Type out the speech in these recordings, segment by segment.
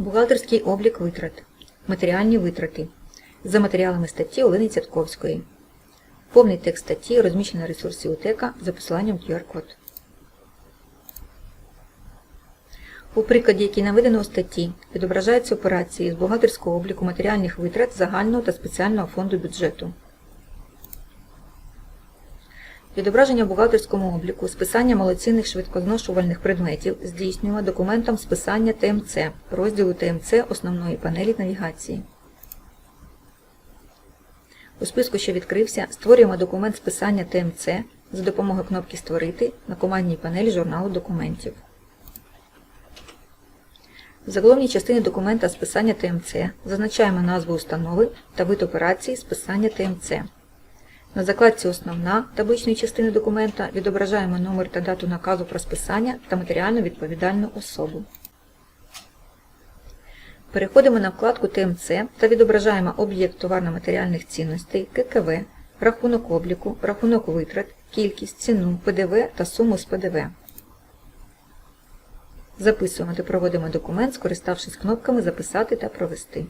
Бухгалтерський облік витрат. Матеріальні витрати. За матеріалами статті Олени Цятковської. Повний текст статті розміщено на ресурсі УТЕКа за посиланням QR-код. У прикладі, який наведено у статті, відображаються операції з бухгалтерського обліку матеріальних витрат загального та спеціального фонду бюджету. Відображення бухгалтерському обліку списання малоцінних швидкозношувальних предметів здійснюємо документом списання ТМЦ, розділу ТМЦ основної панелі навігації. У списку, що відкрився, створюємо документ списання ТМЦ за допомогою кнопки Створити на командній панелі журналу документів. В заголовній частині документа списання ТМЦ зазначаємо назву установи та вид операції списання ТМЦ. На закладці Основна табличної частини документа відображаємо номер та дату наказу про списання та матеріально відповідальну особу. Переходимо на вкладку ТМЦ та відображаємо об'єкт товарно-матеріальних цінностей, ККВ, рахунок обліку, рахунок витрат, кількість, ціну, ПДВ та суму з ПДВ. Записуємо та проводимо документ, скориставшись кнопками Записати та Провести.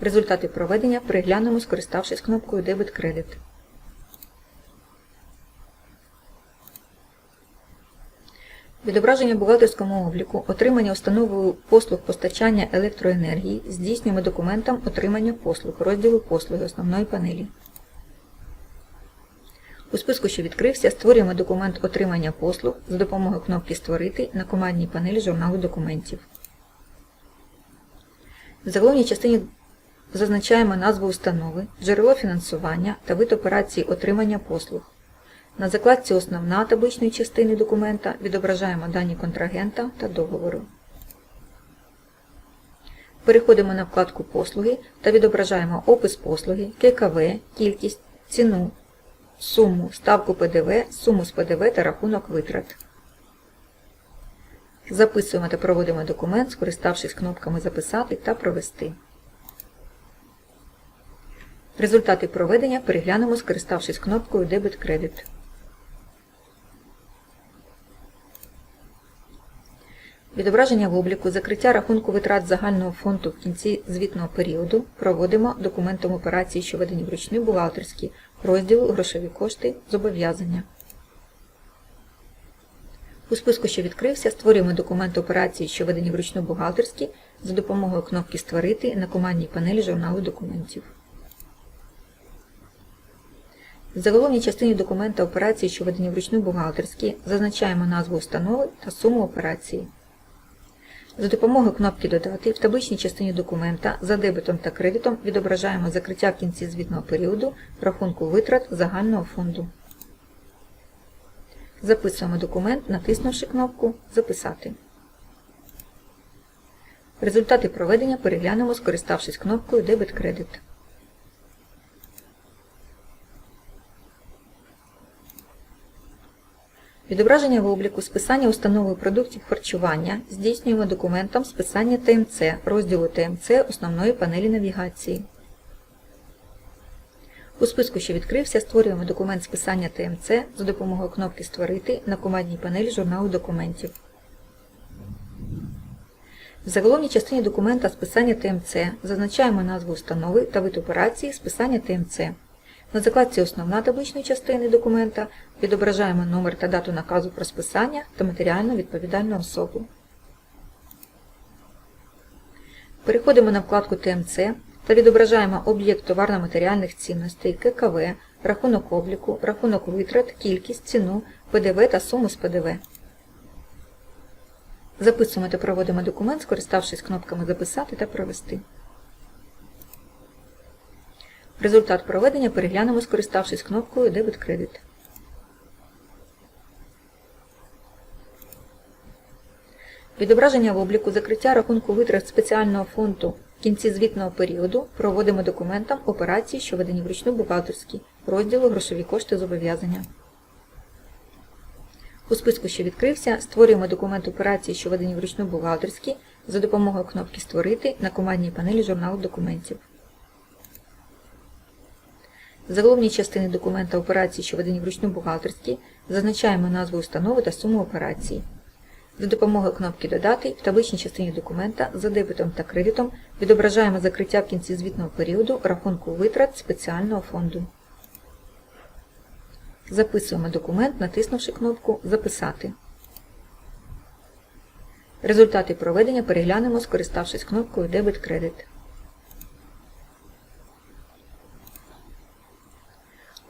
Результати проведення переглянемо, скориставшись кнопкою Дебет кредит. Відображення бухгалтерському обліку, отримання установою послуг постачання електроенергії здійснюємо документом отримання послуг розділу послуги основної панелі. У списку, що відкрився, створюємо документ отримання послуг за допомогою кнопки Створити на командній панелі журналу документів. В заголовній частині зазначаємо назву установи, джерело фінансування та вид операції отримання послуг. На закладці Основна табличної частини документа відображаємо дані контрагента та договору. Переходимо на вкладку Послуги та відображаємо опис послуги, ККВ, кількість, ціну, суму, ставку ПДВ, суму з ПДВ та рахунок витрат. Записуємо та проводимо документ, скориставшись кнопками Записати та Провести. Результати проведення переглянемо, скориставшись кнопкою Дебет кредит. Відображення в обліку закриття рахунку витрат загального фонду в кінці звітного періоду проводимо документом операції, що ведені вручну бухгалтерські, розділу Грошові кошти зобов'язання. У списку, що відкрився, створюємо документ операції, що ведені вручну бухгалтерські, за допомогою кнопки Створити на командній панелі журналу документів. В заголовній частині документа операції, що ведені вручну бухгалтерські, зазначаємо назву установи та суму операції. За допомогою кнопки Додати в табличній частині документа за дебетом та кредитом відображаємо закриття в кінці звітного періоду рахунку витрат загального фонду. Записуємо документ, натиснувши кнопку Записати. Результати проведення переглянемо, скориставшись кнопкою Дебет Відображення в обліку списання установою продуктів харчування здійснюємо документом списання ТМЦ розділу ТМЦ основної панелі навігації. У списку, що відкрився, створюємо документ списання ТМЦ за допомогою кнопки Створити на командній панелі журналу документів. В заголовній частині документа списання ТМЦ зазначаємо назву установи та вид операції списання ТМЦ. На закладці Основна табличної частини документа відображаємо номер та дату наказу про списання та матеріально відповідальну особу. Переходимо на вкладку ТМЦ та відображаємо об'єкт товарно-матеріальних цінностей, ККВ, рахунок обліку, рахунок витрат, кількість, ціну, ПДВ та суму з ПДВ. Записуємо та проводимо документ, скориставшись кнопками Записати та Провести. Результат проведення переглянемо, скориставшись кнопкою Дебет кредит. Відображення в обліку закриття рахунку витрат спеціального фонду в кінці звітного періоду проводимо документом операції, що ведені вручну бухгалтерські, розділу Грошові кошти зобов'язання. У списку, що відкрився, створюємо документ операції, що ведені вручну бухгалтерські, за допомогою кнопки Створити на командній панелі журналу документів. В заголовній частині документа операції, що ведені вручну бухгалтерські, зазначаємо назву установи та суму операції. За допомогою кнопки Додати в табличній частині документа за дебетом та кредитом відображаємо закриття в кінці звітного періоду рахунку витрат спеціального фонду. Записуємо документ, натиснувши кнопку Записати. Результати проведення переглянемо, скориставшись кнопкою Дебет-кредит.